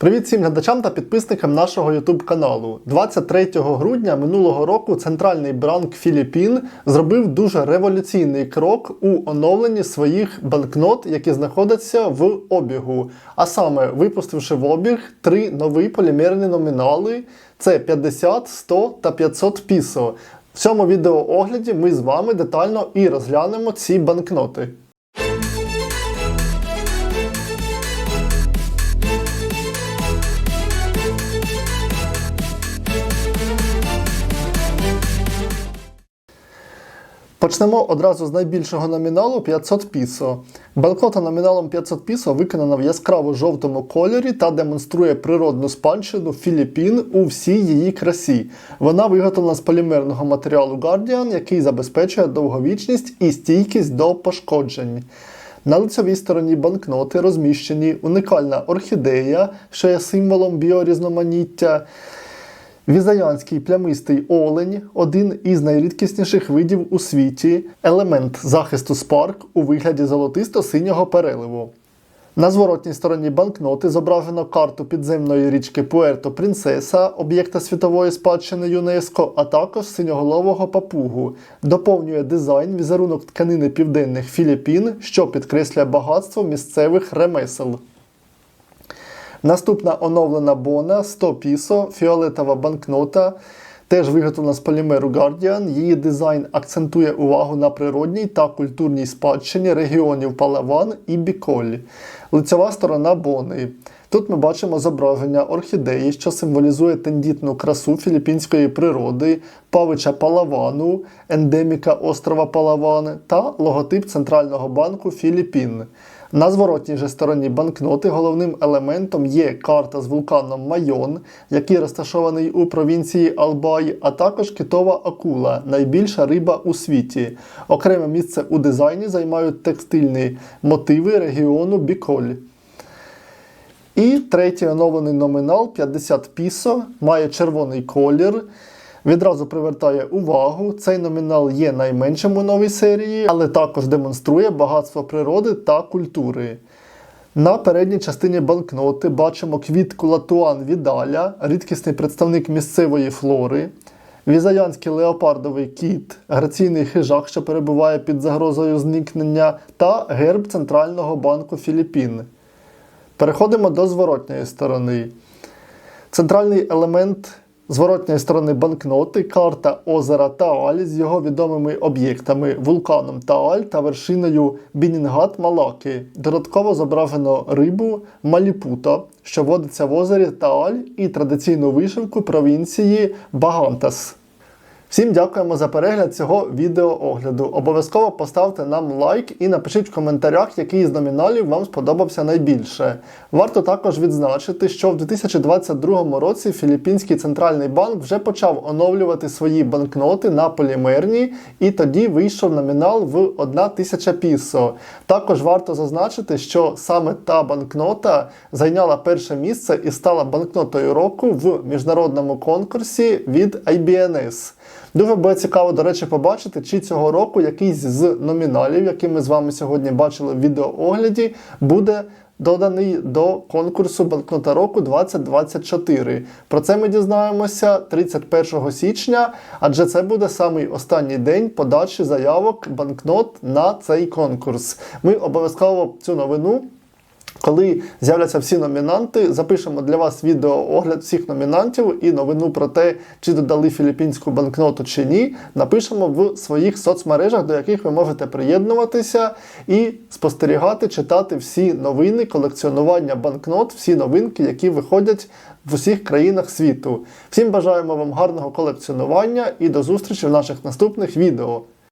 Привіт всім глядачам та підписникам нашого YouTube каналу. 23 грудня минулого року центральний банк Філіппін зробив дуже революційний крок у оновленні своїх банкнот, які знаходяться в обігу. А саме випустивши в обіг три нові полімерні номінали: це 50, 100 та 500 пісо. В цьому відеоогляді ми з вами детально і розглянемо ці банкноти. Почнемо одразу з найбільшого номіналу 500 пісо. Банкнота номіналом 500 пісо виконана в яскраво жовтому кольорі та демонструє природну спадщину Філіппін у всій її красі. Вона виготовлена з полімерного матеріалу Guardian, який забезпечує довговічність і стійкість до пошкоджень. На лицевій стороні банкноти розміщені унікальна орхідея, що є символом біорізноманіття. Візаянський плямистий олень один із найрідкісніших видів у світі, елемент захисту спарк у вигляді золотисто-синього переливу. На зворотній стороні банкноти зображено карту підземної річки Пуерто Принцеса, об'єкта світової спадщини ЮНЕСКО, а також синьоголового папугу. Доповнює дизайн візерунок тканини південних Філіппін, що підкреслює багатство місцевих ремесел. Наступна оновлена бона 100 пісо, фіолетова банкнота, теж виготовлена з полімеру Guardian. Її дизайн акцентує увагу на природній та культурній спадщині регіонів Палаван і Біколь. Лицева сторона бони. Тут ми бачимо зображення орхідеї, що символізує тендітну красу філіппінської природи, павича Палавану, ендеміка острова Палаван та логотип Центрального банку Філіппін. На зворотній же стороні банкноти головним елементом є карта з вулканом Майон, який розташований у провінції Албай, а також китова акула, найбільша риба у світі. Окреме місце у дизайні займають текстильні мотиви регіону Біколь. І третій оновлений номінал 50 пісо, має червоний колір. Відразу привертає увагу. Цей номінал є найменшим у новій серії, але також демонструє багатство природи та культури. На передній частині банкноти бачимо квітку латуан відаля, рідкісний представник місцевої флори, візаянський леопардовий кіт, граційний хижак, що перебуває під загрозою зникнення, та герб Центрального банку Філіппін. Переходимо до зворотньої сторони. Центральний елемент зворотньої сторони банкноти карта озера Тааль з його відомими об'єктами вулканом Тааль та вершиною Бінінгат Малаки. Додатково зображено рибу Маліпута, що водиться в озері Тааль, і традиційну вишивку провінції Багантас. Всім дякуємо за перегляд цього відеоогляду. Обов'язково поставте нам лайк і напишіть в коментарях, який з номіналів вам сподобався найбільше. Варто також відзначити, що в 2022 році Філіппінський центральний банк вже почав оновлювати свої банкноти на полімерні, і тоді вийшов номінал в 1 тисяча пісо. Також варто зазначити, що саме та банкнота зайняла перше місце і стала банкнотою року в міжнародному конкурсі від IBNS. Дуже буде цікаво, до речі, побачити, чи цього року якийсь з номіналів, які ми з вами сьогодні бачили в відеоогляді, буде доданий до конкурсу банкнота року 2024. Про це ми дізнаємося 31 січня, адже це буде самий останній день подачі заявок банкнот на цей конкурс. Ми обов'язково цю новину. Коли з'являться всі номінанти, запишемо для вас відеоогляд всіх номінантів і новину про те, чи додали філіппінську банкноту чи ні, напишемо в своїх соцмережах, до яких ви можете приєднуватися і спостерігати, читати всі новини, колекціонування банкнот, всі новинки, які виходять в усіх країнах світу. Всім бажаємо вам гарного колекціонування і до зустрічі в наших наступних відео.